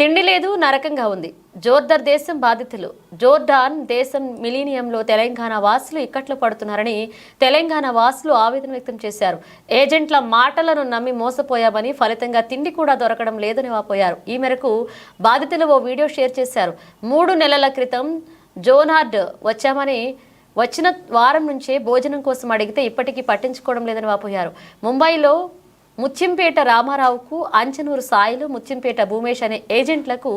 తిండి లేదు నరకంగా ఉంది. జోర్దర్ దేశం బాధితులు. జోర్డాన్ దేశం మిలీనియంలో తెలంగాణ వాసులు ఇక్కట్లు పడుతున్నారని తెలంగాణ వాసులు ఆవేదన వ్యక్తం చేశారు. ఏజెంట్ల మాటలను నమ్మి మోసపోయామని ఫలితంగా తిండి కూడా దొరకడం లేదని వాపోయారు. ఈ మేరకు బాధితులు ఓ వీడియో షేర్ చేశారు. మూడు నెలల క్రితం జోనార్డ్ వచ్చామని వచ్చిన వారం నుంచే భోజనం కోసం అడిగితే ఇప్పటికీ పట్టించుకోవడం లేదని వాపోయారు. ముంబైలో ముచ్చింపేట రామారావుకు అంచనూరు సాయిలు ముచ్చింపేట భూమేష్ అనే ఏజెంట్లకు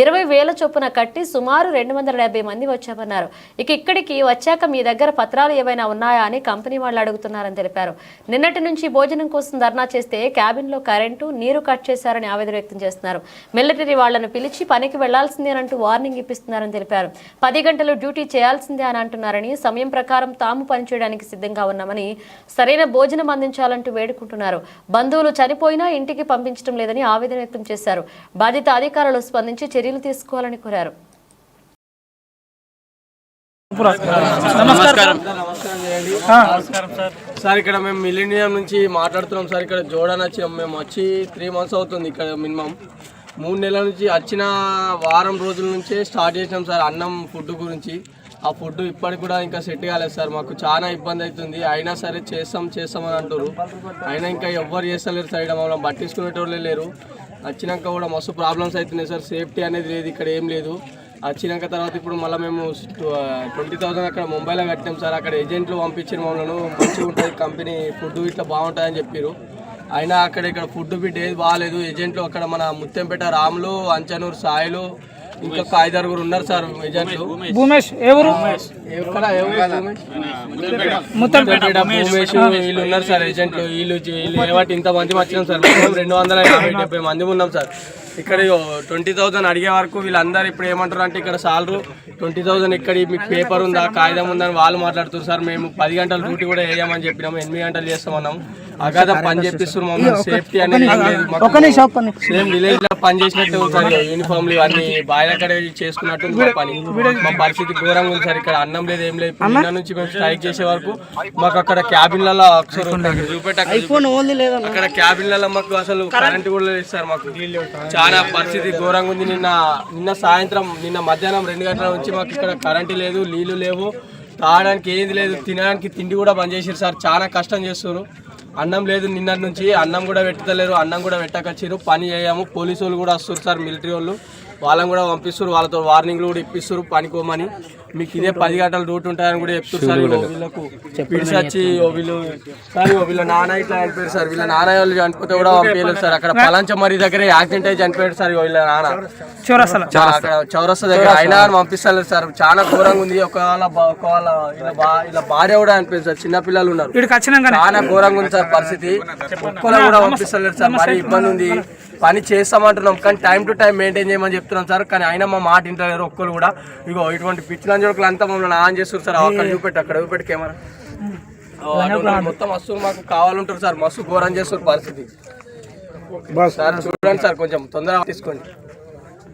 ఇరవై వేల చొప్పున కట్టి సుమారు రెండు వందల డెబ్బై మంది వచ్చామన్నారు. ఇక ఇక్కడికి వచ్చాక మీ దగ్గర పత్రాలు ఏవైనా ఉన్నాయా అని కంపెనీ వాళ్ళు అడుగుతున్నారని తెలిపారు. నిన్నటి నుంచి భోజనం కోసం ధర్నా చేస్తే క్యాబిన్లో కరెంటు నీరు కట్ చేశారని ఆవేదన వ్యక్తం చేస్తున్నారు. మిలిటరీ వాళ్ళను పిలిచి పనికి వెళ్ళాల్సిందేనంటూ వార్నింగ్ ఇప్పిస్తున్నారని తెలిపారు. పది గంటలు డ్యూటీ చేయాల్సిందే అని అంటున్నారని సమయం ప్రకారం తాము పనిచేయడానికి సిద్ధంగా ఉన్నామని సరైన భోజనం అందించాలంటూ వేడుకుంటున్నారు. బంధువులు చనిపోయినా ఇంటికి పంపించడం లేదని ఆవేదన వ్యక్తం చేశారు. బాధిత అధికారులు స్పందించి చర్యలు తీసుకోవాలని కోరారు. నమస్కారం. సార్. ఇక్కడ మేము మిలీనియం నుంచి మాట్లాడుతున్నాం సార్. ఇక్కడ జోడన్ వచ్చినాం మేము వచ్చి త్రీ మంత్స్ అవుతుంది ఇక్కడ మినిమం. మూడు నెలల నుంచి వచ్చిన వారం రోజుల నుంచే స్టార్ట్ చేసినాం సార్ అన్నం ఫుడ్ గురించి. ఆ ఫుడ్ ఇప్పటికి కూడా ఇంకా సెట్ కాలేదు సార్. మాకు చాలా ఇబ్బంది అవుతుంది. అయినా సరే చేస్తాం చేస్తాం అని అంటారు అయినా ఇంకా ఎవ్వరు చేస్తలేరు సార్. ఇక్కడ మమ్మల్ని పట్టించుకునేటోళ్ళే లేరు. వచ్చినాక కూడా మస్తు ప్రాబ్లమ్స్ అవుతున్నాయి సార్. సేఫ్టీ అనేది లేదు. ఇక్కడ ఏం లేదు. వచ్చినాక తర్వాత ఇప్పుడు మళ్ళీ మేము ట్వంటీ థౌసండ్ అక్కడ ముంబైలో కట్టాం సార్. అక్కడ ఏజెంట్లు పంపించిన మమ్మల్ని. మంచిగా ఉంటుంది. కంపెనీ ఫుడ్ ఇట్లా బాగుంటుందని చెప్పారు అయినా అక్కడ ఇక్కడ ఫుడ్ బిడ్ ఏది బాగాలేదు ఏజెంట్లు అక్కడ మన ముత్యంపేట రాములు అంచనూరు సాయిలు ఇంకొక ఐదారుగురు ఉన్నారు సార్ ఏజెంట్లు భూమేష్ ఎవరు ముత్తంపేట. భూమేష్. వీళ్ళు ఉన్నారు సార్ ఏజెంట్లు వీళ్ళు వీళ్ళు ఏమంటే ఇంత మంది వచ్చినాం సార్. రెండు వందల యాభై డెబ్బై మంది ఉన్నాం సార్. ఇక్కడ ట్వంటీ థౌసండ్ అడిగే వరకు వీళ్ళందరూ ఇప్పుడు ఏమంటారు అంటే ఇక్కడ సాలరు ట్వంటీ థౌసండ్ ఇక్కడ మీకు పేపర్ ఉందా కాగితం ఉందా అని వాళ్ళు మాట్లాడుతారు సార్ మేము పది గంటల డ్యూటీ కూడా వేయమని చెప్పినాము ఎనిమిది గంటలు చేస్తామన్నాం అగాధం పని చేపిస్తున్నారు మమ్మల్ని. సేఫ్టీ అనేది సేమ్ విలేజ్లో పని చేసినట్టు సార్ యూనిఫామ్లు ఇవన్నీ బాయిల అక్కడ చేసుకున్నట్టు మా పని. మా పరిస్థితి ఘోరంగా ఉంది సార్ ఇక్కడ అన్నం లేదు ఏం లేదు. నిన్న నుంచి మేము స్ట్రైక్ చేసే వరకు మాకు అక్కడ క్యాబిన్లలో అక్కడ క్యాబిన్లలో మాకు అసలు కరెంట్ కూడా లేదు సార్ మాకు. చాలా పరిస్థితి ఘోరంగా ఉంది. నిన్న నిన్న సాయంత్రం నిన్న మధ్యాహ్నం రెండు గంటల నుంచి మాకు ఇక్కడ కరెంటు లేదు నీళ్ళు లేవు. తాగడానికి ఏది లేదు తినడానికి తిండి కూడా బంద్ చేసారు సార్. చాలా కష్టం చేస్తారు అన్నం లేదు నిన్నటి నుంచి అన్నం కూడా పెట్టలేరు అన్నం కూడా పెట్టకొచ్చారు పని చేయము పోలీసు వాళ్ళు కూడా వస్తారు సార్ మిలిటరీ వాళ్ళు. వాళ్ళని కూడా పంపిస్తారు వాళ్ళతో వార్నింగ్లు కూడా ఇప్పిస్తారు పనికోమని. మీకు ఇదే పది గంటల డ్యూటీ ఉంటాయని కూడా చెప్తారు సార్ వీళ్ళకు. పిలిచి వచ్చి వీళ్ళు ఇగో వీళ్ళ నాన్న ఇట్లా చనిపోయారు సార్. వీళ్ళ నాన్న వాళ్ళు చనిపోతే కూడా పంపించలేదు సార్. అక్కడ పలంచమరి దగ్గర యాక్సిడెంట్ అయి చనిపోయాడు సార్ వీళ్ళ నాన్న. అక్కడ చౌరస్తా దగ్గర అయినా కానీ పంపిస్తలేదు సార్. చాలా ఘోరంగా ఉంది. ఒకవేళ ఒకవేళ ఇలా భార్య కూడా అనిపించింది సార్. చిన్న పిల్లలు ఉన్నారు. చాలా ఘోరంగా ఉంది సార్ పరిస్థితి. ఒక్కరు కూడా పంపిస్తలేరు సార్. మరి ఇబ్బంది ఉంది. పని చేస్తామంటున్నాం కానీ టైం టు టైం మెయింటైన్ చేయమని చెప్తున్నాం సార్. కానీ అయినా మా మాట ఇంటలేరు ఒక్కరు కూడా. ఇగో ఇటువంటి పిచ్చిన జోడుకులు అంతా మమ్మల్ని ఆన్ చేస్తారు సార్. అక్కడ చూపెట్టి అక్కడ చూపెట్టి కెమెరా. మొత్తం మస్తు మాకు కావాలంటారు సార్. మస్తు ఘోరం చేస్తారు పరిస్థితి. సార్ చూడండి సార్ కొంచెం తొందరగా తీసుకోండి.